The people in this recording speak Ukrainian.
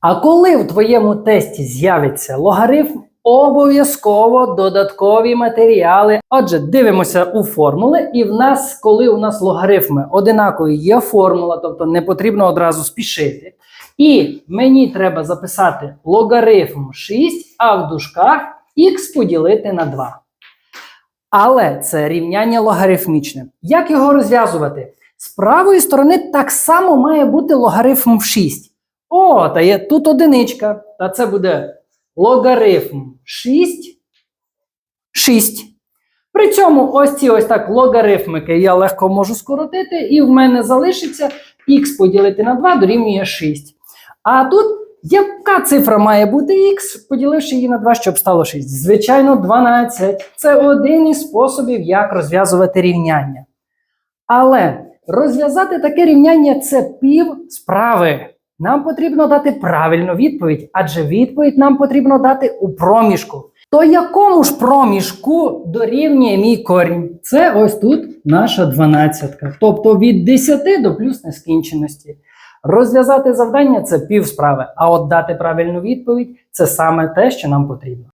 А коли в твоєму тесті з'явиться логарифм, обов'язково додаткові матеріали. Отже, дивимося у формули, і в нас, коли у нас логарифми одинакові, є формула, тобто не потрібно одразу спішити. І мені треба записати логарифм 6, а в дужках х поділити на 2. Але це рівняння логарифмічне. Як його розв'язувати? З правої сторони так само має бути логарифм в 6. О, та є тут одиничка. Та це буде логарифм 6. 6. При цьому ось ці ось так логарифмики я легко можу скоротити, і в мене залишиться х поділити на 2 дорівнює 6. А тут яка цифра має бути х, поділивши її на 2, щоб стало 6? Звичайно, 12. Це один із способів, як розв'язувати рівняння. Але розв'язати таке рівняння це пів справи. Нам потрібно дати правильну відповідь, адже відповідь нам потрібно дати у проміжку. То якому ж проміжку дорівнює мій корінь? Це ось тут наша дванадцятка. Тобто від 10 до плюс нескінченості. Розв'язати завдання це пів справи, а от дати правильну відповідь це саме те, що нам потрібно.